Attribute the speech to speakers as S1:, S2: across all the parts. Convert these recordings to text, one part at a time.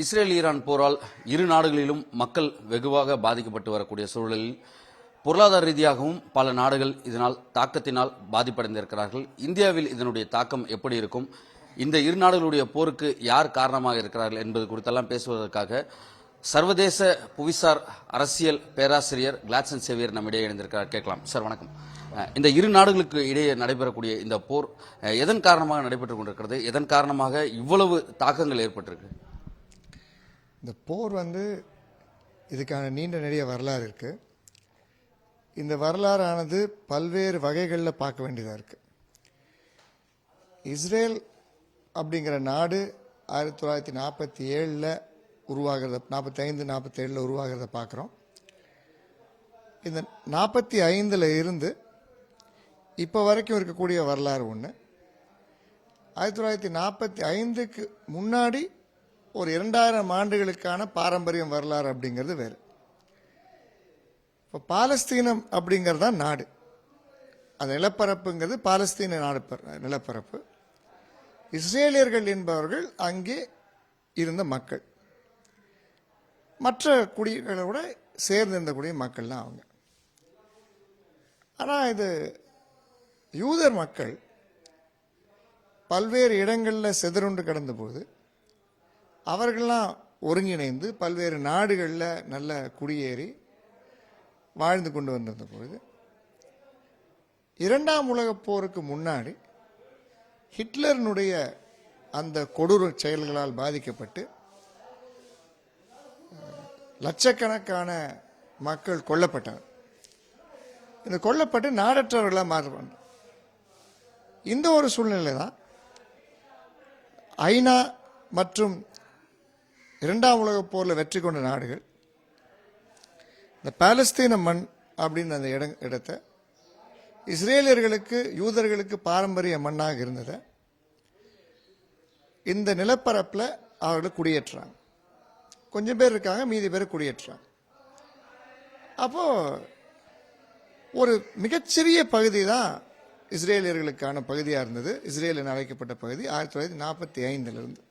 S1: Israel Iran போரால் இரு நாடுகளிலும் மக்கள் வெகுவாக பாதிக்கப்பட்டு வரக்கூடிய சூழலில் பொருளாதார ரீதியாகவும் பல நாடுகள் இதனால் தாக்கத்தினால் பாதிப்படைந்திருக்கிறார்கள். இந்தியாவில் இதனுடைய தாக்கம் எப்படி இருக்கும்? இந்த இரு நாடுகளுடைய போருக்கு யார் காரணமாக இருக்கிறார்கள் என்பது குறித்தெல்லாம் பேசுவதற்காக சர்வதேச புவிசார் அரசியல் பேராசிரியர் கிளாட்சன் சேவியர் நம்மிடையே இணைந்திருக்கிறார். கேட்கலாம். சார் வணக்கம். இந்த இரு நாடுகளுக்கு இடையே நடைபெறக்கூடிய இந்த போர் எதன் காரணமாக நடைபெற்றுக் கொண்டிருக்கிறது? எதன் காரணமாக இவ்வளவு தாக்கங்கள் ஏற்பட்டிருக்கு?
S2: இந்த போர் வந்து இதுக்கான நீண்ட நிறைய வரலாறு இருக்குது இந்த வரலாறானது பல்வேறு வகைகளில் பார்க்க வேண்டியதாக இருக்குது இஸ்ரேல் அப்படிங்கிற நாடு ஆயிரத்தி தொள்ளாயிரத்தி நாற்பத்தி ஏழில் உருவாகிறத நாற்பத்தைந்து நாற்பத்தேழில் உருவாகிறத பார்க்குறோம். இந்த நாற்பத்தி ஐந்தில் இருந்து இப்போ வரைக்கும் இருக்கக்கூடிய வரலாறு ஒன்று ஆயிரத்தி தொள்ளாயிரத்தி நாற்பத்தி ஐந்துக்கு முன்னாடி ஒரு இரண்டாயிரம் ஆண்டுகளுக்கான பாரம்பரியம் வரலாறு அப்படிங்கிறது வேறு. இப்போ பாலஸ்தீனம் அப்படிங்கிறது தான் நாடு. அந்த நிலப்பரப்புங்கிறது பாலஸ்தீன நாடு பர- நிலப்பரப்பு. இஸ்ரேலியர்கள் என்பவர்கள் அங்கே இருந்த மக்கள். மற்ற குடிகளோட சேர்ந்து இருந்தக்கூடிய மக்கள் தான் அவங்க. ஆனால் இது யூதர் மக்கள் பல்வேறு இடங்களில் செதறுண்டு கிடந்தபோது அவர்கள்லாம் ஒருங்கிணைந்து பல்வேறு நாடுகளில் நல்ல குடியேறி வாழ்ந்து கொண்டு வந்திருந்த பொழுது இரண்டாம் உலகப் போருக்கு முன்னாடி ஹிட்லரினுடைய அந்த கொடூர செயல்களால் பாதிக்கப்பட்டு லட்சக்கணக்கான மக்கள் கொல்லப்பட்டனர். இந்த கொல்லப்பட்டு நாடற்றவர்களாக மாறுவாங்க. இந்த ஒரு சூழ்நிலை தான் ஐநா மற்றும் இரண்டாம் உலகப் போரில் வெற்றி கொண்ட நாடுகள். இந்த பாலஸ்தீன மண் அப்படின்னு அந்த இடம் இடத்தை இஸ்ரேலியர்களுக்கு யூதர்களுக்கு பாரம்பரிய மண்ணாக இருந்ததை இந்த நிலப்பரப்பில் அவர்கள் குடியேற்றுறாங்க கொஞ்சம் பேர் இருக்காங்க மீதி பேர் குடியேற்றுறாங்க அப்போது ஒரு மிகச்சிறிய பகுதி தான் இஸ்ரேலியர்களுக்கான பகுதியாக இருந்தது. இஸ்ரேல் என அழைக்கப்பட்ட பகுதி ஆயிரத்தி தொள்ளாயிரத்தி நாற்பத்தி ஐந்திலிருந்து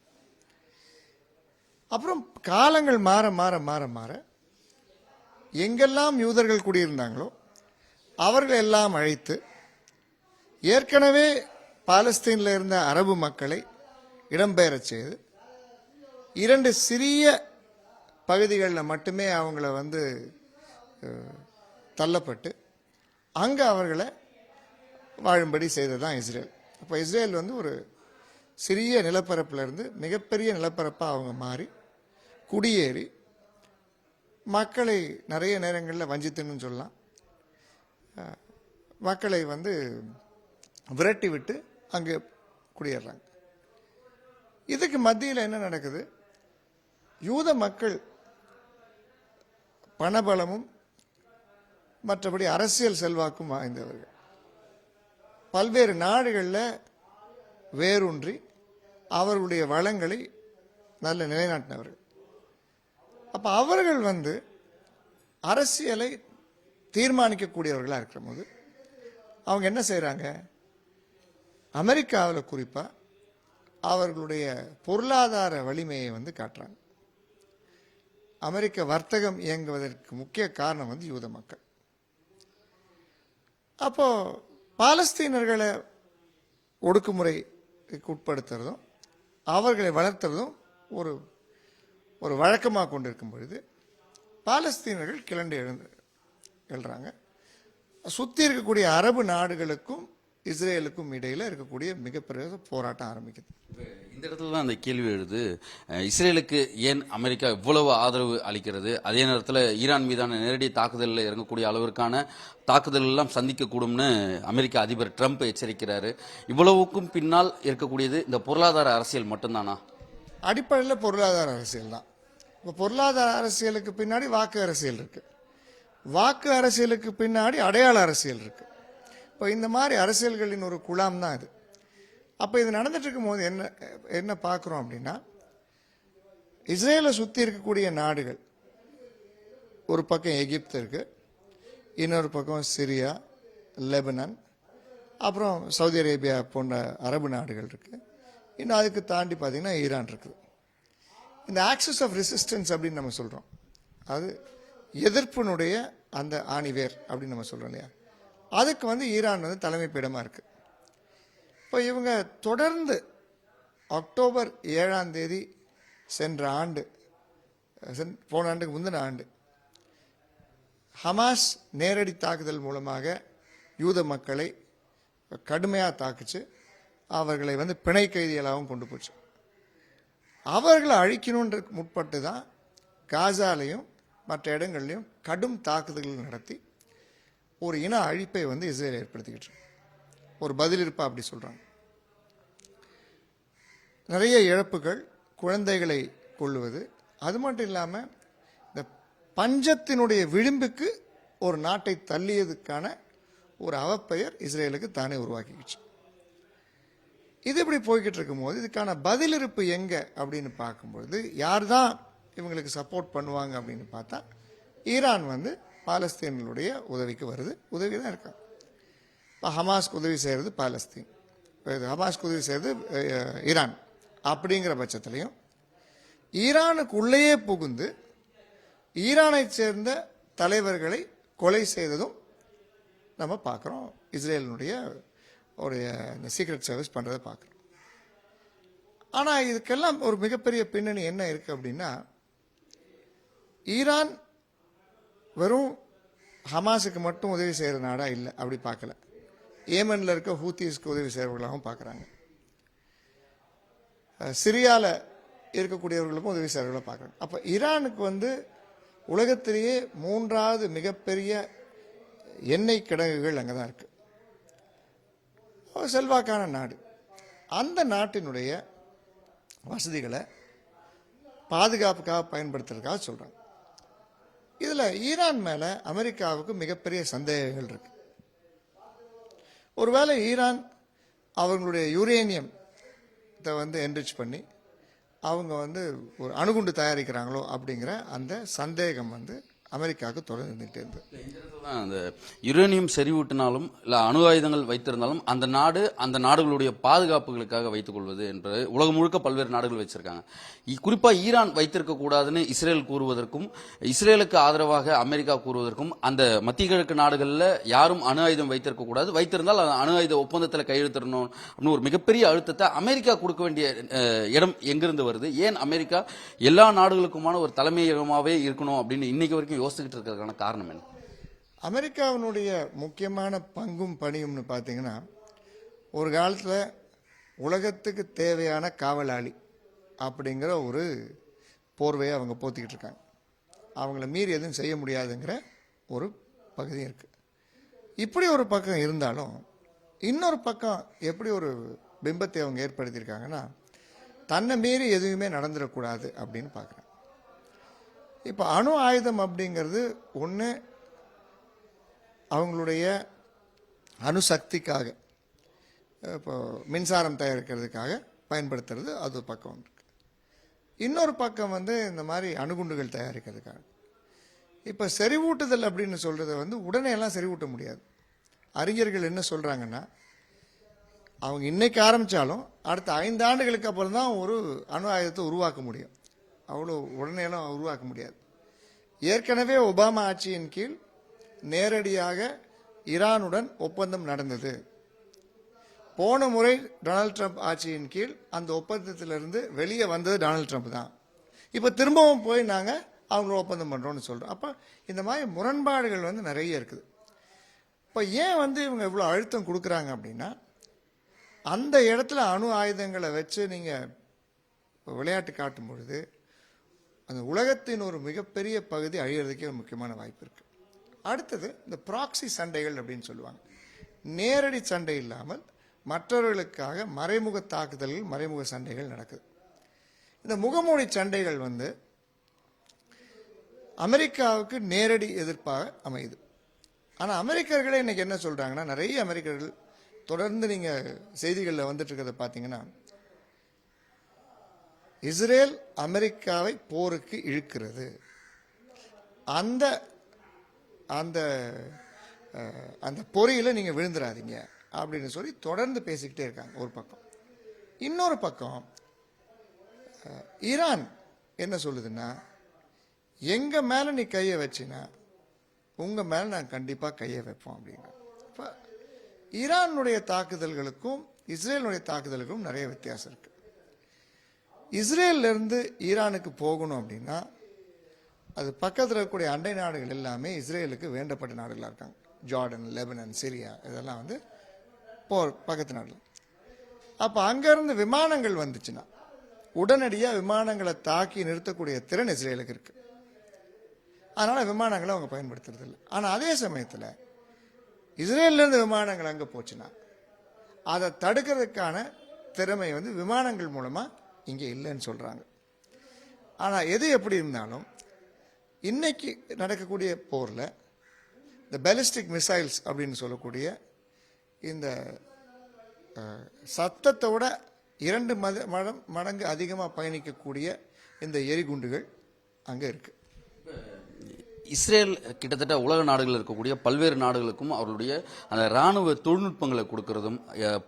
S2: அப்புறம் காலங்கள் மாற மாற மாற மாற எங்கெல்லாம் யூதர்கள் குடியிருந்தாங்களோ அவர்கள் எல்லாம் அழைத்து ஏற்கனவே பாலஸ்தீனில் இருந்த அரபு மக்களை இடம்பெயரச் செய்து இரண்டு சிறிய பகுதிகளில் மட்டுமே அவங்கள வந்து தள்ளப்பட்டு அங்கே அவர்களை வாழும்படி செய்தது தான் இஸ்ரேல். அப்போ இஸ்ரேல் வந்து ஒரு சிறிய நிலப்பரப்பிலிருந்து மிகப்பெரிய நிலப்பரப்பாக அவங்க மாறி குடியேறி மக்களை நிறைய நேரங்களில் வஞ்சித்துன்னு சொல்லலாம். மக்களை வந்து விரட்டி விட்டு அங்கே குடியேறாங்க. இதுக்கு மத்தியில் என்ன நடக்குது? யூத மக்கள் பணபலமும் மற்றபடி அரசியல் செல்வாக்கும் வாய்ந்தவர்கள். பல்வேறு நாடுகளில் வேரூன்றி அவர்களுடைய வளங்களை நல்ல நிலைநாட்டினவர்கள். அப்போ அவர்கள் வந்து அரசியலை தீர்மானிக்கக்கூடியவர்களாக இருக்கிற போது அவங்க என்ன செய்கிறாங்க அமெரிக்காவில் குறிப்பாக அவர்களுடைய பொருளாதார வலிமையை வந்து காட்டுறாங்க. அமெரிக்க வர்த்தகம் இயங்குவதற்கு முக்கிய காரணம் வந்து யூத மக்கள். அப்போது பாலஸ்தீனர்களை ஒடுக்குமுறைக்கு உட்படுத்துறதும் அவர்களை வளர்த்துறதும் ஒரு ஒரு வழக்கமாக கொண்டிருக்கும் பொழுது பாலஸ்தீனர்கள் கிளண்டு எழுந்து எழுறாங்க. சுற்றி இருக்கக்கூடிய அரபு நாடுகளுக்கும் இஸ்ரேலுக்கும் இடையில் இருக்கக்கூடிய மிகப்பெரிய போராட்டம் ஆரம்பிக்குது.
S1: இந்த இடத்துல தான் அந்த கேள்வி எழுது. இஸ்ரேலுக்கு ஏன் அமெரிக்கா இவ்வளவு ஆதரவு அளிக்கிறது? அதே நேரத்தில் ஈரான் மீதான நேரடி தாக்குதலில் இறங்கக்கூடிய அளவிற்கான தாக்குதல் எல்லாம் சந்திக்கக்கூடும்னு அமெரிக்க அதிபர் ட்ரம்ப் எச்சரிக்கிறாரு. இவ்வளவுக்கும் பின்னால் இருக்கக்கூடியது இந்த பொருளாதார அரசியல் மட்டும்தானா?
S2: அடிப்படையில் பொருளாதார அரசியல் தான். இப்போ பொருளாதார அரசியலுக்கு பின்னாடி வாக்கு அரசியல் இருக்குது வாக்கு அரசியலுக்கு பின்னாடி அடையாள அரசியல் இருக்குது இப்போ இந்த மாதிரி அரசியல்களின் ஒரு குழாம் தான் இது. அப்போ இது நடந்துட்டு இருக்கும்போது என்ன என்ன பார்க்குறோம் அப்படின்னா இஸ்ரேலை சுற்றி இருக்கக்கூடிய நாடுகள் ஒரு பக்கம் எகிப்து இருக்குது இன்னொரு பக்கம் சிரியா லெபனான் அப்புறம் சவுதி அரேபியா போன்ற அரபு நாடுகள் இருக்குது இன்னும் அதுக்கு தாண்டி பார்த்திங்கன்னா ஈரான் இருக்குது. இந்த ஆக்சஸ் ஆஃப் ரெசிஸ்டன்ஸ் அப்படின்னு நம்ம சொல்கிறோம் அது எதிர்ப்பினுடைய அந்த ஆணிவேர் அப்படின்னு நம்ம சொல்கிறோம் இல்லையா? அதுக்கு வந்து ஈரான் வந்து தலைமை பீடமாக இருக்குது இப்போ இவங்க தொடர்ந்து அக்டோபர் ஏழாம் தேதி சென்ற ஆண்டு சென்- போன ஆண்டுக்கு முந்தின ஆண்டு ஹமாஸ் நேரடி தாக்குதல் மூலமாக யூத மக்களை கடுமையாக தாக்குச்சு. அவர்களை வந்து பிணை கைதிகளாகவும் கொண்டு போச்சு. அவர்களை அழிக்கணுன்ற முற்பட்டு தான் காசாலையும் மற்ற இடங்கள்லையும் கடும் தாக்குதல்கள் நடத்தி ஒரு இன அழிப்பை வந்து இஸ்ரேல் ஏற்படுத்திக்கிட்டு ஒரு ஒரு பதிலிருப்பா அப்படி சொல்கிறாங்க நிறைய இழப்புகள் குழந்தைகளை கொள்ளுவது அது மட்டும் இல்லாமல் இந்த பஞ்சத்தினுடைய விளிம்புக்கு ஒரு நாட்டை தள்ளியதுக்கான ஒரு அவப்பெயர் இஸ்ரேலுக்கு தானே உருவாக்கிக்கிச்சு. இது இப்படி போய்கிட்டு இருக்கும்போது இதுக்கான பதிலிருப்பு எங்கே அப்படின்னு பார்க்கும்பொழுது யார் தான் இவங்களுக்கு சப்போர்ட் பண்ணுவாங்க அப்படின்னு பார்த்தா ஈரான் வந்து பாலஸ்தீன்களுடைய உதவிக்கு வருது. உதவி தான் இருக்காங்க. இப்போ ஹமாஸ்க்கு உதவி செய்கிறது பாலஸ்தீன். இது ஹமாஸ்க்கு உதவி செய்கிறது ஈரான். அப்படிங்கிற பட்சத்துலையும் ஈரானுக்குள்ளேயே புகுந்து ஈரானைச் சேர்ந்த தலைவர்களை கொலை செய்ததும் நம்ம பார்க்குறோம். இஸ்ரேலினுடைய ஒரு இந்த சீக்ரெட் சர்வீஸ் பண்ணுறதை பார்க்குறோம் ஆனால் இதுக்கெல்லாம் ஒரு மிகப்பெரிய பின்னணி என்ன இருக்குது அப்படின்னா ஈரான் வெறும் ஹமாஸுக்கு மட்டும் உதவி செய்கிற நாடாக இல்லை அப்படி பார்க்கல. ஏமனில் இருக்க ஹூத்திஸ்க்கு உதவி செய்கிறவர்களாகவும் பார்க்குறாங்க. சிரியாவில் இருக்கக்கூடியவர்களுக்கும் உதவி செய்கிறவர்களும் பார்க்குறாங்க. அப்போ ஈரானுக்கு வந்து உலகத்திலேயே மூன்றாவது மிகப்பெரிய எண்ணெய் கிடங்குகள் அங்கே தான் இருக்குது செல்வாக்கான நாடு. அந்த நாட்டினுடைய வசதிகளை பாதுகாப்புக்காக பயன்படுத்துறதுக்காக சொல்கிறாங்க இதில் ஈரான் மேலே அமெரிக்காவுக்கு மிகப்பெரிய சந்தேகங்கள் இருக்கு. ஒருவேளை ஈரான் அவங்களுடைய யுரேனியம் வந்து என்ரிச் பண்ணி அவங்க வந்து ஒரு அணுகுண்டு தயாரிக்கிறாங்களோ அப்படிங்கிற அந்த சந்தேகம் வந்து அமெரிக்காவுக்கு தொடர்ந்து இருந்துகிட்டே இருந்தது.
S1: தான் அந்த யுரேனியம் செறிவூட்டினாலும் இல்லை அணு ஆயுதங்கள் வைத்திருந்தாலும் அந்த நாடு அந்த நாடுகளுடைய பாதுகாப்புகளுக்காக வைத்துக் கொள்வது என்பது உலகம் முழுக்க பல்வேறு நாடுகள் வச்சிருக்காங்க குறிப்பாக ஈரான் வைத்திருக்க கூடாதுன்னு இஸ்ரேல் கூறுவதற்கும் இஸ்ரேலுக்கு ஆதரவாக அமெரிக்கா கூறுவதற்கும் அந்த மத்திய கிழக்கு நாடுகளில் யாரும் அணு ஆயுதம் வைத்திருக்க கூடாது. வைத்திருந்தால் அந்த அணு ஆயுத ஒப்பந்தத்தில் கையெழுத்திடணும் அப்படின்னு ஒரு மிகப்பெரிய அழுத்தத்தை அமெரிக்கா கொடுக்க வேண்டிய இடம் எங்கிருந்து வருது? ஏன் அமெரிக்கா எல்லா நாடுகளுக்குமான ஒரு தலைமையகமாகவே இருக்கணும் அப்படின்னு இன்னைக்கு வரைக்கும் யோசிச்சுக்கிட்டு இருக்கிறதுக்கான காரணம் என்ன?
S2: அமெரிக்காவினுடைய முக்கியமான பங்கும் பணியும்னு பார்த்தீங்கன்னா ஒரு காலத்தில் உலகத்துக்கு தேவையான காவலாளி அப்படிங்கிற ஒரு போர்வையை அவங்க போத்திக்கிட்டு இருக்காங்க. அவங்கள மீறி எதுவும் செய்ய முடியாதுங்கிற ஒரு பகுதி இருக்குது இப்படி ஒரு பக்கம் இருந்தாலும் இன்னொரு பக்கம் எப்படி ஒரு பிம்பத்தை அவங்க ஏற்படுத்தியிருக்காங்கன்னா தன்னை மீறி எதுவுமே நடந்துடக்கூடாது அப்படின்னு பார்க்குறேன் இப்போ அணு ஆயுதம் அப்படிங்கிறது ஒன்று அவங்களுடைய அணுசக்திக்காக இப்போ மின்சாரம் தயாரிக்கிறதுக்காக பயன்படுத்துறது அது ஒரு பக்கம் இருக்குது இன்னொரு பக்கம் வந்து இந்த மாதிரி அணுகுண்டுகள் தயாரிக்கிறதுக்காக. இப்போ செறிவூட்டுதல் அப்படின்னு சொல்கிறத வந்து உடனே எல்லாம் செறிவூட்ட முடியாது. அறிஞர்கள் என்ன சொல்கிறாங்கன்னா அவங்க இன்னைக்கு ஆரம்பித்தாலும் அடுத்த ஐந்து ஆண்டுகளுக்கு அப்புறம் தான் ஒரு அணு ஆயுதத்தை உருவாக்க முடியும். அவ்வளோ உடனேலாம் உருவாக்க முடியாது. ஏற்கனவே ஒபாமா ஆட்சியின் கீழ் நேரடியாக ஈரானுடன் ஒப்பந்தம் நடந்தது. போன முறை டொனால்ட் ட்ரம்ப் ஆட்சியின் கீழ் அந்த ஒப்பந்தத்திலிருந்து வெளியே வந்தது டொனால்ட் ட்ரம்ப் தான். இப்போ திரும்பவும் போய் நாங்கள் அவங்கள ஒப்பந்தம் பண்ணுறோன்னு சொல்கிறோம் அப்போ இந்த மாதிரி முரண்பாடுகள் வந்து நிறைய இருக்குது. இப்போ ஏன் வந்து இவங்க இவ்வளோ அழுத்தம் கொடுக்குறாங்க அப்படின்னா அந்த இடத்துல அணு ஆயுதங்களை வச்சு நீங்கள் விளையாட்டு காட்டும் பொழுது அந்த உலகத்தின் ஒரு மிகப்பெரிய பகுதி அழிகிறதுக்கே ஒரு முக்கியமான வாய்ப்பு இருக்குது அடுத்தது இந்த ப்ராக்ஸி சண்டைகள் அப்படின்னு சொல்லுவாங்க. நேரடி சண்டை இல்லாமல் மற்றவர்களுக்காக மறைமுக தாக்குதல்கள் மறைமுக சண்டைகள் நடக்குது. இந்த முகமூடி சண்டைகள் வந்து அமெரிக்காவுக்கு நேரடி எதிர்ப்பாக அமையுது. ஆனால் அமெரிக்கர்களே இன்றைக்கி என்ன சொல்கிறாங்கன்னா நிறைய அமெரிக்கர்கள் தொடர்ந்து நீங்கள் செய்திகளில் வந்துட்டு இருக்கிறத பார்த்தீங்கன்னா இஸ்ரேல் அமெரிக்காவை போருக்கு இழுக்கிறது. அந்த அந்த அந்த பொறியில் நீங்கள் விழுந்துடாதீங்க அப்படின்னு சொல்லி தொடர்ந்து பேசிக்கிட்டே இருக்காங்க ஒரு பக்கம். இன்னொரு பக்கம் ஈரான் என்ன சொல்லுதுன்னா எங்கள் மேலே நீ கையை வச்சினா உங்கள் மேலே நான் கண்டிப்பாக கையை வைப்போம் அப்படின்னு இப்போ ஈரானுடைய தாக்குதல்களுக்கும் இஸ்ரேலுடைய தாக்குதல்களுக்கும் நிறைய வித்தியாசம் இருக்குது இஸ்ரேல்ல இருந்து ஈரானுக்கு போகணும் அப்படின்னா அது பக்கத்தில் இருக்கக்கூடிய அண்டை நாடுகள் எல்லாமே இஸ்ரேலுக்கு வேண்டப்பட்ட நாடுகளாக இருக்காங்க. ஜார்டன் லெபனன் சிரியா இதெல்லாம் வந்து போர் பக்கத்து நாடுகள். அப்போ அங்கேருந்து விமானங்கள் வந்துச்சுன்னா உடனடியாக விமானங்களை தாக்கி நிறுத்தக்கூடிய திறன் இஸ்ரேலுக்கு இருக்குது அதனால் விமானங்களை அவங்க பயன்படுத்துறது இல்லை. ஆனால் அதே சமயத்தில் இஸ்ரேல்லேருந்து விமானங்கள் அங்கே போச்சுன்னா அதை தடுக்கிறதுக்கான திறமை வந்து விமானங்கள் மூலமாக இங்கே இல்லைன்னு சொல்கிறாங்க ஆனால் எது எப்படி இருந்தாலும் இன்னைக்கு நடக்கக்கூடிய போரில் இந்த பேலிஸ்டிக் மிசைல்ஸ் அப்படின்னு சொல்லக்கூடிய இந்த சத்தத்தோட இரண்டு மத மடம் மடங்கு அதிகமாக பயணிக்கக்கூடிய இந்த எரிகுண்டுகள் அங்கே இருக்குது
S1: இஸ்ரேல் கிட்டத்தட்ட உலக நாடுகளில் இருக்கக்கூடிய பல்வேறு நாடுகளுக்கும் அவர்களுடைய அந்த ராணுவ தொழில்நுட்பங்களை கொடுக்கறதும்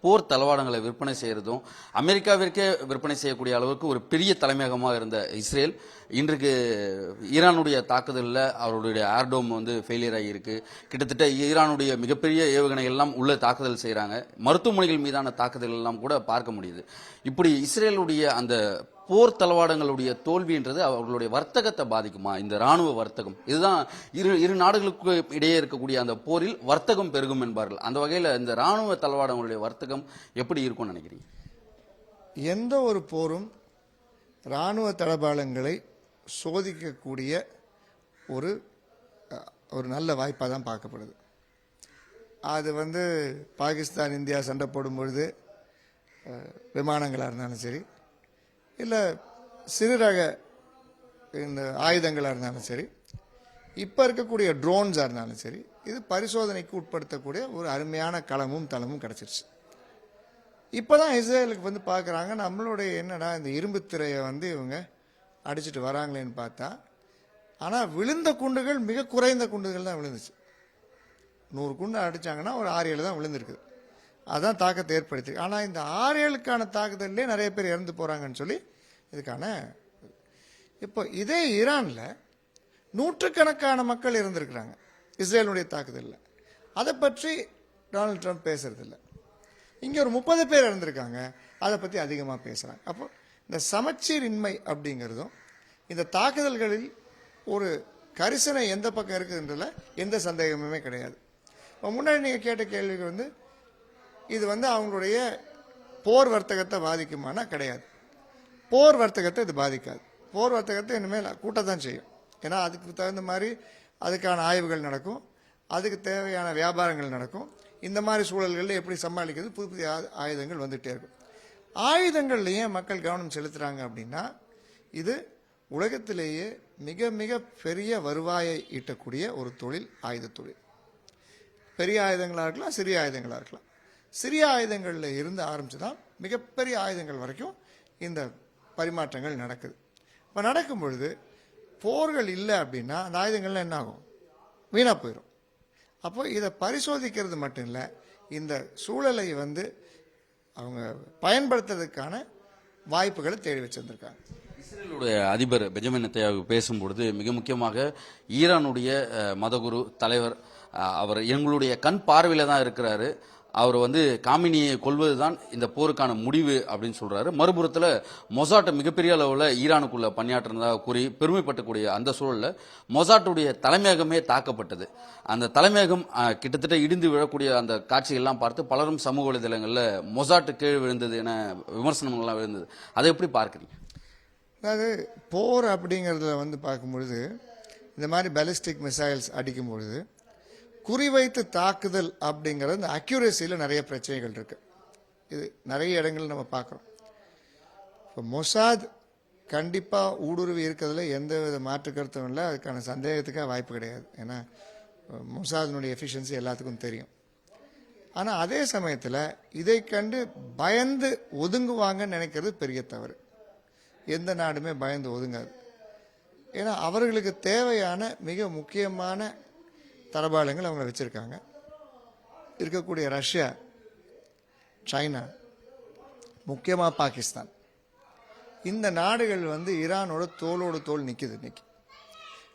S1: போர் தளவாடங்களை விற்பனை செய்கிறதும் அமெரிக்காவிற்கே விற்பனை செய்யக்கூடிய அளவுக்கு ஒரு பெரிய தலைமையகமாக இருந்த இஸ்ரேல் இன்றைக்கு ஈரானுடைய தாக்குதலில் அவருடைய ஏர்டோம் வந்து ஃபெயிலியர் ஆகியிருக்கு கிட்டத்தட்ட ஈரானுடைய மிகப்பெரிய ஏவுகணை எல்லாம் உள்ள தாக்குதல் செய்கிறாங்க மருத்துவமனைகள் மீதான தாக்குதல் எல்லாம் கூட பார்க்க முடியுது. இப்படி இஸ்ரேலுடைய அந்த போர் தளவாடங்களுடைய தோல்வின்றது அவர்களுடைய வர்த்தகத்தை பாதிக்குமா? இந்த ராணுவ வர்த்தகம். இதுதான் இரு இரு நாடுகளுக்கு இடையே இருக்கக்கூடிய அந்த போரில் வர்த்தகம் பெருகும் என்பார்கள். அந்த வகையில் இந்த ராணுவ தளவாடங்களுடைய வர்த்தகம் எப்படி இருக்கும்னு நினைக்கிறீங்க?
S2: எந்த ஒரு போரும் இராணுவ தளபாடங்களை சோதிக்கக்கூடிய ஒரு ஒரு நல்ல வாய்ப்பாக தான் பார்க்கப்படுது. அது வந்து பாகிஸ்தான் இந்தியா சண்டை போடும் பொழுது விமானங்களாக இருந்தாலும் சரி இல்லை சிறு ரக இந்த ஆயுதங்களாக இருந்தாலும் சரி இப்போ இருக்கக்கூடிய ட்ரோன்ஸாக இருந்தாலும் சரி இது பரிசோதனைக்கு உட்படுத்தக்கூடிய ஒரு அருமையான களமும் தளமும் கிடச்சிருச்சு. இப்போ தான் இஸ்ரேலுக்கு வந்து பார்க்குறாங்க நம்மளுடைய என்னடா இந்த இரும்பு திரையை வந்து இவங்க அடிச்சிட்டு வராங்களேன்னு பார்த்தா ஆனால் விழுந்த குண்டுகள் மிக குறைந்த குண்டுகள் தான் விழுந்துச்சு. நூறு குண்டு அடிச்சாங்கன்னா ஒரு ஆறு ஏழு தான் விழுந்திருக்குது. அதுதான் தாக்கத்தை ஏற்படுத்தி ஆனால் இந்த ஆறு ஏழுக்கான தாக்குதல்லே நிறைய பேர் இறந்து போகிறாங்கன்னு சொல்லி இதுக்கான இப்போ இதே ஈரானில் நூற்றுக்கணக்கான மக்கள் இருந்திருக்கிறாங்க இஸ்ரேலுடைய தாக்குதலில். அதை பற்றி டொனால்ட் ட்ரம்ப் பேசுறதில்ல. இங்கே ஒரு முப்பது பேர் இருந்திருக்காங்க அதை பற்றி அதிகமாக பேசுகிறாங்க அப்போ இந்த சமச்சீரின்மை அப்படிங்கிறதும் இந்த தாக்குதல்களில் ஒரு கரிசனை எந்த பக்கம் இருக்குதுன்றதில் எந்த சந்தேகமுமே கிடையாது. இப்போ முன்னாடி நீங்கள் கேட்ட கேள்விக்கு வந்து இது வந்து அவங்களுடைய போர் வர்த்தகத்தை பாதிக்குமானா கிடையாது. போர் வர்த்தகத்தை இது பாதிக்காது. போர் வர்த்தகத்தை இனிமேல் கூட்டத்தான் செய்யும். ஏன்னா அதுக்கு தகுந்த மாதிரி அதுக்கான ஆய்வுகள் நடக்கும். அதுக்கு தேவையான வியாபாரங்கள் நடக்கும். இந்த மாதிரி சூழல்களில் எப்படி சமாளிக்கிறது? புது புதிய ஆயுதங்கள் வந்துகிட்டே இருக்கும். ஆயுதங்கள்ல ஏன் மக்கள் கவனம் செலுத்துகிறாங்க அப்படின்னா இது உலகத்திலேயே மிக மிக பெரிய வருவாயை ஈட்டக்கூடிய ஒரு தொழில் ஆயுத தொழில். பெரிய ஆயுதங்களாக இருக்கலாம் சிறிய ஆயுதங்களாக இருக்கலாம். சிறிய ஆயுதங்களில் இருந்து ஆரம்பித்து தான் மிகப்பெரிய ஆயுதங்கள் வரைக்கும் இந்த பரிமாற்றங்கள் நடக்குது. இப்போ நடக்கும் பொழுது போர்கள் இல்லை அப்படின்னா அந்த ஆயுதங்கள்லாம் என்ன ஆகும்? வீணாக போயிடும் அப்போ இதை பரிசோதிக்கிறது மட்டும் இல்லை இந்த சூழலை வந்து அவங்க பயன்படுத்துறதுக்கான வாய்ப்புகளை தேடி வச்சிருந்திருக்காங்க.
S1: இஸ்ரேலுடைய அதிபர் பெஞ்சமின் நெத்தயாகு பேசும்பொழுது மிக முக்கியமாக ஈரானுடைய மதகுரு தலைவர் அவர் எங்களுடைய கண் பார்வையில் தான் இருக்கிறாரு. அவர் வந்து காமினியை கொல்வதுதான் இந்த போருக்கான முடிவு அப்படின்னு சொல்றாரு. மறுபுறத்தில் மொசாட் மிகப்பெரிய அளவில் ஈரானுக்குள்ள பணியாற்றினதாக கூறி பெருமைப்பட்டக்கூடிய அந்த சூழலில் மொசாட்டுடைய தலைமையகமே தாக்கப்பட்டது. அந்த தலைமையகம் கிட்டத்தட்ட இடிந்து விழக்கூடிய அந்த காட்சிகள்லாம் பார்த்து பலரும் சமூக வலைதளங்களில் மொசாட்டு கீழ் விழுந்தது என விமர்சனங்கள்லாம் விழுந்தது. அதை எப்படி பார்க்குறீங்க?
S2: அதாவது போர் அப்படிங்கிறதுல வந்து பார்க்கும் பொழுது இந்த மாதிரி பேலிஸ்டிக் மிசைல்ஸ் அடிக்கும் பொழுது குறிவைத்து தாக்குதல் அப்படிங்கிறது இந்த அக்யூரஸியில் நிறைய பிரச்சனைகள் இருக்குது இது நிறைய இடங்கள் நம்ம பார்க்குறோம். இப்போ மொசாத் கண்டிப்பாக ஊடுருவி இருக்கிறதுல எந்த வித மாற்று கருத்தும் இல்லை. அதுக்கான சந்தேகத்துக்காக வாய்ப்பு கிடையாது. ஏன்னா மொசாதினுடைய எஃபிஷியன்சி எல்லாத்துக்கும் தெரியும். ஆனால் அதே சமயத்தில் இதை கண்டு பயந்து ஒதுங்குவாங்கன்னு நினைக்கிறது பெரிய தவறு. எந்த நாடுமே பயந்து ஒதுங்காது. ஏன்னா அவர்களுக்கு தேவையான மிக முக்கியமான தரபாலங்கள் அவங்க வச்சுருக்காங்க. இருக்கக்கூடிய ரஷ்யா சைனா முக்கியமாக பாகிஸ்தான். இந்த நாடுகள் வந்து ஈரானோட தோளோடு தோல் நிற்கிது இன்னைக்கு.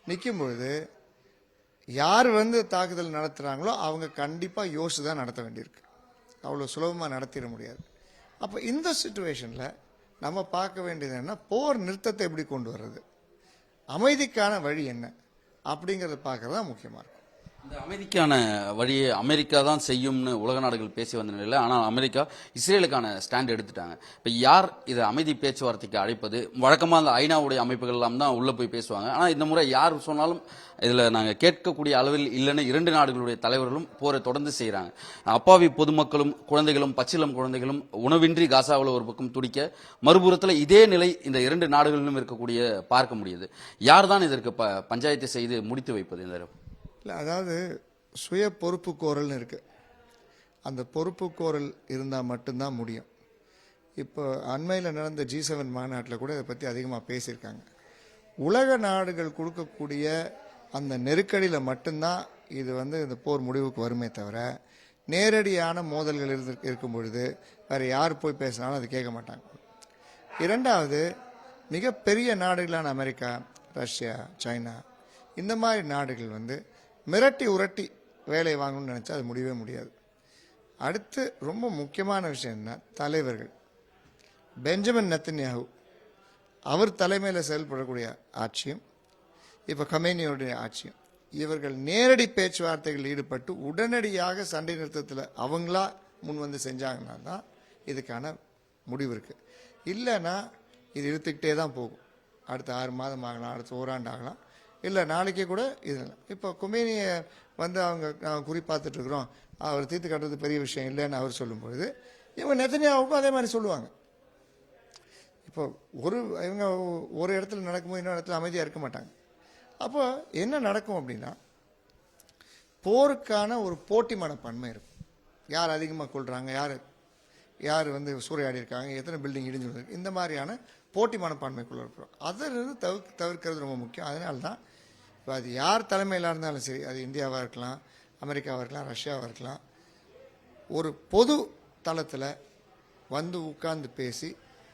S2: நிற்கும் பொழுது யார் வந்து தாக்குதல் நடத்துகிறாங்களோ அவங்க கண்டிப்பாக யோசிச்சு தான் நடத்த வேண்டியிருக்கு. அவ்வளோ சுலபமாக நடத்திட முடியாது. அப்போ இந்த சுச்சுவேஷனில் நம்ம பார்க்க வேண்டியது என்ன? போர் நிறுத்தத்தை எப்படி கொண்டு வர்றது? அமைதிக்கான வழி என்ன? அப்படிங்கிறத பார்க்குறது தான் முக்கியமாக இருக்கும்.
S1: இந்த அமைதிக்கான வழியை அமெரிக்கா தான் செய்யும்னு உலக நாடுகள் பேசி வந்த நிலையில் ஆனால் அமெரிக்கா இஸ்ரேலுக்கான ஸ்டாண்ட் எடுத்துட்டாங்க. இப்போ யார் இதை அமைதி பேச்சுவார்த்தைக்கு அழைப்பது? வழக்கமாக அந்த ஐநாவுடைய அமைப்புகள் எல்லாம் தான் உள்ளே போய் பேசுவாங்க. ஆனால் இந்த முறை யார் சொன்னாலும் இதில் நாங்கள் கேட்கக்கூடிய அளவில் இல்லைன்னு இரண்டு நாடுகளுடைய தலைவர்களும் போரை தொடர்ந்து செய்கிறாங்க அப்பாவி பொதுமக்களும் குழந்தைகளும் பச்சிலம் குழந்தைகளும் உணவின்றி காசாவில் ஒரு பக்கம் துடிக்க மறுபுறத்தில் இதே நிலை இந்த இரண்டு நாடுகளிலும் இருக்கக்கூடிய பார்க்க முடியுது. யார் தான் இதற்கு ப பஞ்சாயத்து செய்து முடித்து வைப்பது இந்த
S2: இல்லை அதாவது சுய பொறுப்புக்கோரல்னு இருக்குது அந்த பொறுப்புக்கோரல் இருந்தால் மட்டும்தான் முடியும். இப்போ அண்மையில் நடந்த ஜி செவன் மாநாட்டில் கூட இதை பற்றி அதிகமாக பேசியிருக்காங்க. உலக நாடுகள் கொடுக்கக்கூடிய அந்த நெருக்கடியில் மட்டும்தான் இது வந்து இந்த போர் முடிவுக்கு வருமே தவிர நேரடியான மோதல்கள் இருந்து இருக்கும் பொழுது வேறு யார் போய் பேசினாலும் அது கேட்க மாட்டாங்க. இரண்டாவது மிகப்பெரிய நாடுகளான அமெரிக்கா ரஷ்யா சைனா இந்த மாதிரி நாடுகள் வந்து மிரட்டி உரட்டி வேலை வாங்கணும்னு நினச்சா அது முடியவே முடியாது. அடுத்து ரொம்ப முக்கியமான விஷயம் என்ன? தலைவர்கள். பெஞ்சமின் நெத்தன்யாகு. அவர் தலைமையில் செயல்படக்கூடிய ஆட்சியும் இப்போ கமேனியோடைய ஆட்சியும் இவர்கள் நேரடி பேச்சுவார்த்தைகள் ஈடுபட்டு உடனடியாக சண்டை நிறுத்தத்தில் அவங்களா முன் வந்து செஞ்சாங்கன்னா தான் இதுக்கான முடிவு இருக்குது இல்லைன்னா இது இழுத்துக்கிட்டே தான் போகும். அடுத்த ஆறு மாதம் ஆகலாம் அடுத்த ஓராண்டு ஆகலாம். இல்லை நாளைக்கே கூட இது இப்போ குமேனியை வந்து அவங்க நாங்கள் குறி அவர் தீர்த்து கட்டுறது பெரிய விஷயம் இல்லைன்னு அவர் சொல்லும்பொழுது இவங்க நெத்தனியாவுக்கும் அதே மாதிரி சொல்லுவாங்க. இப்போ ஒரு இவங்க ஒரு இடத்துல நடக்கும்போது இன்னொரு இடத்துல அமைதியாக இருக்க மாட்டாங்க. அப்போ என்ன நடக்கும் அப்படின்னா போருக்கான ஒரு போட்டி மனப்பான்மை இருக்கும். யார் அதிகமாக கொள்கிறாங்க யார் யார் வந்து சூறையாடி இருக்காங்க எத்தனை பில்டிங் இடிஞ்சு இந்த மாதிரியான போட்டி மனப்பான்மைக்குள்ளே இருக்கிறோம். அதிலிருந்து தவிர்க்க தவிர்க்கிறது ரொம்ப முக்கியம். அதனால தான் இப்போ அது யார் தலைமையில் இருந்தாலும் சரி அது இந்தியாவாக இருக்கலாம் அமெரிக்காவாக இருக்கலாம் ரஷ்யாவாக இருக்கலாம் ஒரு பொது தளத்தில் வந்து உட்கார்ந்து பேசி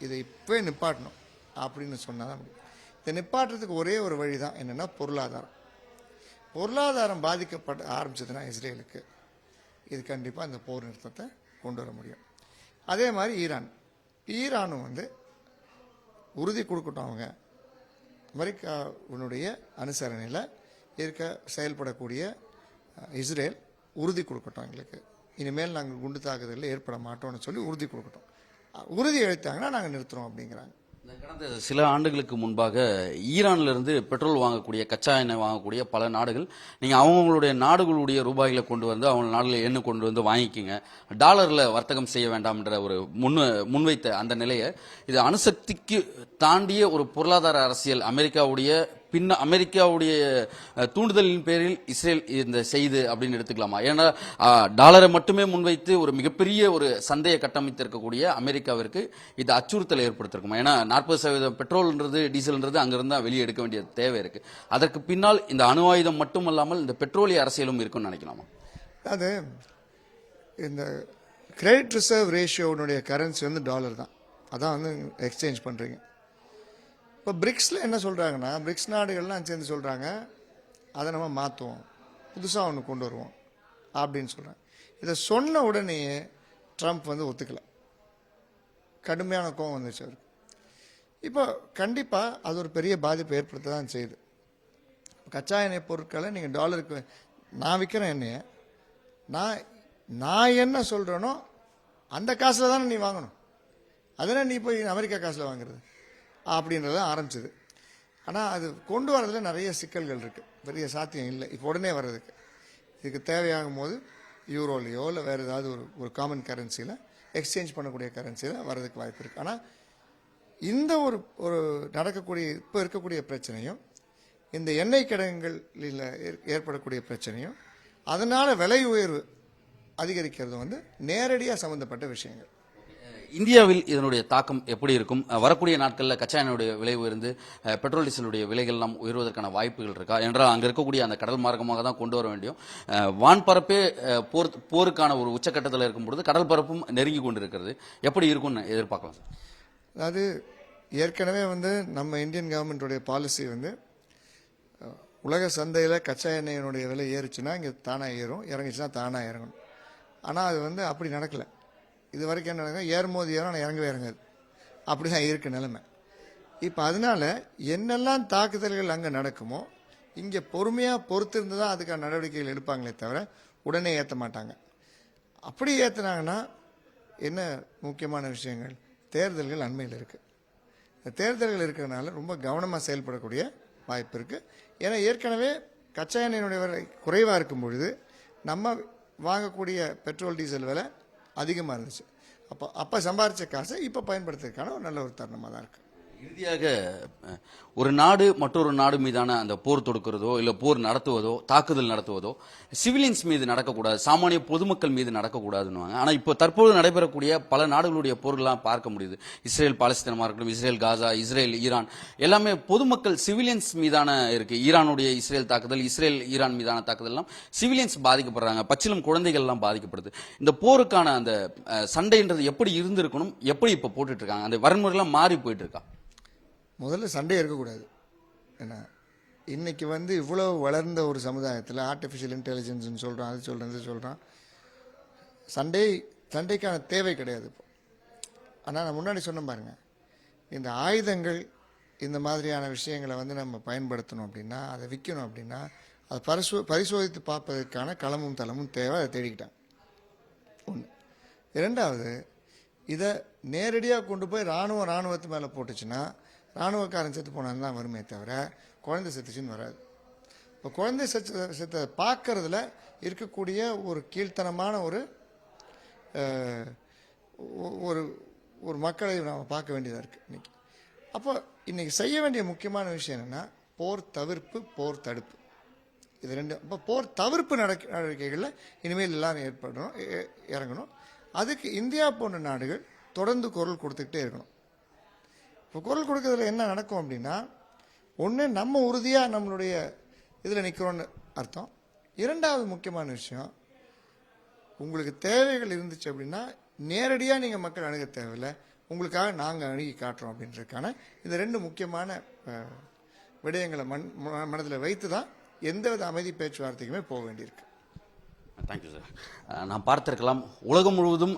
S2: இதை இப்போவே நிப்பாட்டணும் அப்படின்னு சொன்னால் தான் முடியும். இதை நிப்பாட்டுறதுக்கு ஒரே ஒரு வழி தான் என்னென்னா பொருளாதாரம். பொருளாதாரம் பாதிக்கப்பட ஆரம்பிச்சதுன்னா இஸ்ரேலுக்கு. இது கண்டிப்பாக இந்த போர் நிறுத்தத்தை கொண்டு வர முடியும். அதே மாதிரி ஈரான். ஈரானும் வந்து உறுதி கொடுக்கட்டும் அவங்க. அமெரிக்காவினுடைய அனுசரணையில் இருக்க செயல்படக்கூடிய இஸ்ரேல் உறுதி கொடுக்கட்டும் எங்களுக்கு. இனிமேல் நாங்கள் குண்டு தாக்குதலில் ஏற்பட மாட்டோம்னு சொல்லி உறுதி கொடுக்கட்டும். உறுதி அளித்தாங்கன்னா நாங்கள் நிறுத்துறோம் அப்படிங்கிறாங்க.
S1: கடந்த சில ஆண்டுகளுக்கு முன்பாக ஈரான்ல இருந்து பெட்ரோல் வாங்கக்கூடிய கச்சா எண்ணெய் வாங்கக்கூடிய பல நாடுகள் நீங்கள் அவங்களுடைய நாடுகளுடைய ரூபாய்களை கொண்டு வந்து அவங்க நாடுகளை எண்ணெய் கொண்டு வந்து வாங்கிக்கிங்க. டாலரில் வர்த்தகம் செய்ய வேண்டாம்ன்ற ஒரு முன் முன்வைத்த அந்த நிலையை இது அணுசக்திக்கு தாண்டிய ஒரு பொருளாதார அரசியல் அமெரிக்காவுடைய பின்ன அமெரிக்காவுடைய தூண்டுதலின் பேரில் இஸ்ரேல் இந்த செய்து அப்படின்னு எடுத்துக்கலாமா? ஏன்னா டாலரை மட்டுமே முன்வைத்து ஒரு மிகப்பெரிய ஒரு சந்தையை கட்டமைத்திருக்கக்கூடிய அமெரிக்காவிற்கு இது அச்சுறுத்தலை ஏற்படுத்திருக்குமா? ஏன்னா நாற்பது சதவீதம் பெட்ரோல்ன்றது டீசல்ன்றது அங்கிருந்து தான் வெளியே எடுக்க வேண்டிய தேவை இருக்கு. அதற்கு பின்னால் இந்த அணு ஆயுதம் மட்டுமல்லாமல் இந்த பெட்ரோலிய அரசியலும் இருக்கும்னு நினைக்கலாமா?
S2: அது இந்த கிரெடிட் ரிசர்வ் ரேஷியோனுடைய கரன்சி வந்து டாலர் தான். அதான் வந்து எக்ஸ்சேஞ்ச் பண்ணுறீங்க இப்போ பிரிக்ஸில் என்ன சொல்கிறாங்கன்னா பிரிக்ஸ் நாடுகள்லாம் சேர்ந்து சொல்கிறாங்க அதை நம்ம மாற்றுவோம் புதுசாக ஒன்று கொண்டு வருவோம் அப்படின்னு சொல்கிறாங்க இதை சொன்ன உடனேயே ட்ரம்ப் வந்து ஒத்துக்கல. கடுமையான கோவம் வந்துச்சு அவருக்கு. இப்போ கண்டிப்பாக அது ஒரு பெரிய பாதிப்பை ஏற்படுத்த தான் செய்யுது. கச்சா எண்ணெய் பொருட்களை நீங்கள் டாலருக்கு நான் விற்கிறேன் எண்ணெயை. நான் நான் என்ன சொல்கிறேனோ அந்த காசில் தானே நீ வாங்கணும். அதனால் நீ போய் அமெரிக்கா காசில் வாங்குறது. அப்படின்றத ஆரம்பிச்சது. ஆனால் அது கொண்டு வரதுல நிறைய சிக்கல்கள் இருக்குது பெரிய சாத்தியம் இல்லை. இப்போ உடனே வர்றதுக்கு. இதுக்கு தேவையாகும் போது யூரோலையோ இல்லை வேறு ஏதாவது ஒரு ஒரு காமன் கரன்சியில் எக்ஸ்சேஞ்ச் பண்ணக்கூடிய கரன்சியில் வர்றதுக்கு வாய்ப்பு இருக்குது ஆனால் இந்த ஒரு ஒரு நடக்கக்கூடிய இப்போ இருக்கக்கூடிய பிரச்சனையும் இந்த எண்ணெய் கிடங்குகளில் ஏற்படக்கூடிய பிரச்சனையும் அதனால் விலை உயர்வு அதிகரிக்கிறது வந்து நேரடியாக சம்மந்தப்பட்ட விஷயங்கள்.
S1: இந்தியாவில் இதனுடைய தாக்கம் எப்படி இருக்கும்? வரக்கூடிய நாட்களில் கச்சா எண்ணெயுடைய விலை உயர்ந்து பெட்ரோல் டீசலுடைய விலைகள்லாம் உயர்வதற்கான வாய்ப்புகள் இருக்கா? என்றால் அங்கே இருக்கக்கூடிய அந்த கடல் மார்க்கமாக தான் கொண்டு வர வேண்டியும் வான்பரப்பே போர் போருக்கான ஒரு உச்சக்கட்டத்தில் இருக்கும் பொழுது கடல் பரப்பும் நெருங்கி கொண்டிருக்கிறது. எப்படி இருக்கும்னு எதிர்பார்க்கலாம் சார்?
S2: அதாவது ஏற்கனவே வந்து நம்ம இந்தியன் கவர்மெண்ட்டுடைய பாலிசி வந்து உலக சந்தையில் கச்சா எண்ணெயினுடைய விலை ஏறுச்சுன்னா இங்கே தானாக ஏறும் இறங்குச்சுன்னா தானாக இறங்கணும். ஆனால் அது வந்து அப்படி நடக்கலை. இது வரைக்கும் என்ன நடக்கும் ஏறும்போது ஏறும் ஆனால் இறங்கவே இறங்காது. அப்படி தான் இருக்குது நிலைமை. இப்போ அதனால என்னெல்லாம் தாக்குதல்கள் அங்கே நடக்குமோ இங்கே பொறுமையாக பொறுத்திருந்து தான் அதுக்கான நடவடிக்கைகள் எடுப்பாங்களே தவிர உடனே ஏற்ற மாட்டாங்க. அப்படி ஏற்றுனாங்கன்னா என்ன முக்கியமான விஷயங்கள்? தேர்தல்கள் அண்மையில் இருக்குது இந்த தேர்தல்கள் இருக்கிறதுனால ரொம்ப கவனமாக செயல்படக்கூடிய வாய்ப்பு இருக்குது ஏன்னா ஏற்கனவே கச்சா எண்ணெயினுடைய விலை குறைவாக இருக்கும் பொழுது நம்ம வாங்கக்கூடிய பெட்ரோல் டீசல் விலை அதிகமாக இருந்துச்சு. அப்போ அப்போ சம்பாரித்த காசை இப்போ பயன்படுத்துறதுக்கான ஒரு நல்ல ஒரு தருணமாக தான் இருக்குது
S1: இறுதியாக ஒரு நாடு மற்றொரு நாடு மீதான அந்த போர் தொடுக்கிறதோ இல்ல போர் நடத்துவதோ தாக்குதல் நடத்துவதோ சிவிலியன்ஸ் மீது நடக்கக்கூடாது சாமானிய பொதுமக்கள் மீது நடக்கக்கூடாதுன்னுவாங்க. ஆனா இப்போ தற்போது நடைபெறக்கூடிய பல நாடுகளுடைய போர்கள்லாம் பார்க்க முடியுது. இஸ்ரேல் பாலஸ்தீனமா இருக்கட்டும் இஸ்ரேல் காசா இஸ்ரேல் ஈரான் எல்லாமே பொதுமக்கள் சிவிலியன்ஸ் மீதான இருக்கு. ஈரானுடைய இஸ்ரேல் தாக்குதல் இஸ்ரேல் ஈரான் மீதான தாக்குதல் எல்லாம் சிவிலியன்ஸ் பாதிக்கப்படுறாங்க. பச்சிலும் குழந்தைகள் எல்லாம் பாதிக்கப்படுது. இந்த போருக்கான அந்த சண்டைன்றது எப்படி இருந்திருக்கணும் எப்படி இப்போ போட்டுட்டு இருக்காங்க அந்த வரன்முறைலாம் மாறி போயிட்டு இருக்கா
S2: முதல்ல சண்டை இருக்கக்கூடாது. ஏன்னா இன்றைக்கி வந்து இவ்வளோ வளர்ந்த ஒரு சமுதாயத்தில் ஆர்டிஃபிஷியல் இன்டெலிஜென்ஸ்னு சொல்கிறான் அது சொல்கிறேன் இது சொல்கிறோம் சண்டை சண்டைக்கான தேவை கிடையாது இப்போ. ஆனால் நான் முன்னாடி சொன்ன பாருங்க. இந்த ஆயுதங்கள் இந்த மாதிரியான விஷயங்களை வந்து நம்ம பயன்படுத்தணும் அப்படின்னா அதை விற்கணும் அப்படின்னா அதை பரிசோ பரிசோதித்து பார்ப்பதற்கான களமும் தளமும் தேவை அதை தேடிக்கிட்டாங்க ஒன்று இரண்டாவது இதை நேரடியாக கொண்டு போய் ராணுவம் ராணுவத்து மேலே போட்டுச்சுன்னா ராணுவக்காரன் செத்து போனான்னு தான் வருமே தவிர குழந்தை செத்துச்சுன்னு வராது. இப்போ குழந்தை செத்து செத்த பார்க்கறதுல இருக்கக்கூடிய ஒரு கீழ்த்தனமான ஒரு ஒரு ஒரு மக்களை நாம் பார்க்க வேண்டியதாக இருக்குது இன்னைக்கு. அப்போ இன்றைக்கி செய்ய வேண்டிய முக்கியமான விஷயம் என்னென்னா போர் தவிர்ப்பு போர் தடுப்பு. இது ரெண்டு இப்போ போர் தவிர்ப்பு நடக்க நடவடிக்கைகளில் இனிமேல் எல்லாரும் ஏற்படணும் இறங்கணும். அதுக்கு இந்தியா போன்ற நாடுகள் தொடர்ந்து குரல் கொடுத்துக்கிட்டே இருக்கணும். இப்போ குரல் கொடுக்கறதுல என்ன நடக்கும் அப்படின்னா ஒன்று நம்ம உறுதியாக நம்மளுடைய இதில் நிற்கிறோன்னு அர்த்தம். இரண்டாவது முக்கியமான விஷயம் உங்களுக்கு தேவைகள் இருந்துச்சு அப்படின்னா நேரடியாக நீங்கள் மக்கள் அணுக தேவையில்லை. உங்களுக்காக நாங்கள் அணுகி காட்டுறோம் அப்படின்றதுக்கான இந்த ரெண்டு முக்கியமான விடயங்களை மண் மனதில் வைத்து தான் எந்தவித அமைதி பேச்சுவார்த்தைக்குமே போக வேண்டியிருக்கு.
S1: தேங்க்யூ சார் நான் பார்த்துருக்கலாம். பார்த்திருக்கலாம் உலகம் முழுவதும்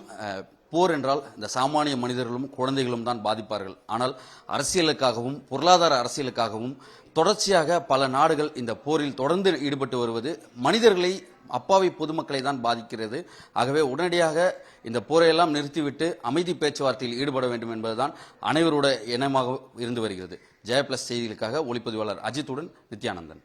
S1: போர் என்றால் இந்த சாமானிய மனிதர்களும் குழந்தைகளும் தான் பாதிப்பார்கள். ஆனால் அரசியலுக்காகவும் பொருளாதார அரசியலுக்காகவும் தொடர்ச்சியாக பல நாடுகள் இந்த போரில் தொடர்ந்து ஈடுபட்டு வருவது மனிதர்களை அப்பாவி பொதுமக்களை தான் பாதிக்கிறது. ஆகவே உடனடியாக இந்த போரையெல்லாம் நிறுத்திவிட்டு அமைதி பேச்சுவார்த்தையில் ஈடுபட வேண்டும் என்பதுதான் அனைவரோட எண்ணமாக இருந்து வருகிறது. ஜெய பிளஸ் செய்திகளுக்காக ஒளிப்பதிவாளர் அஜித்துடன் நித்யானந்தன்.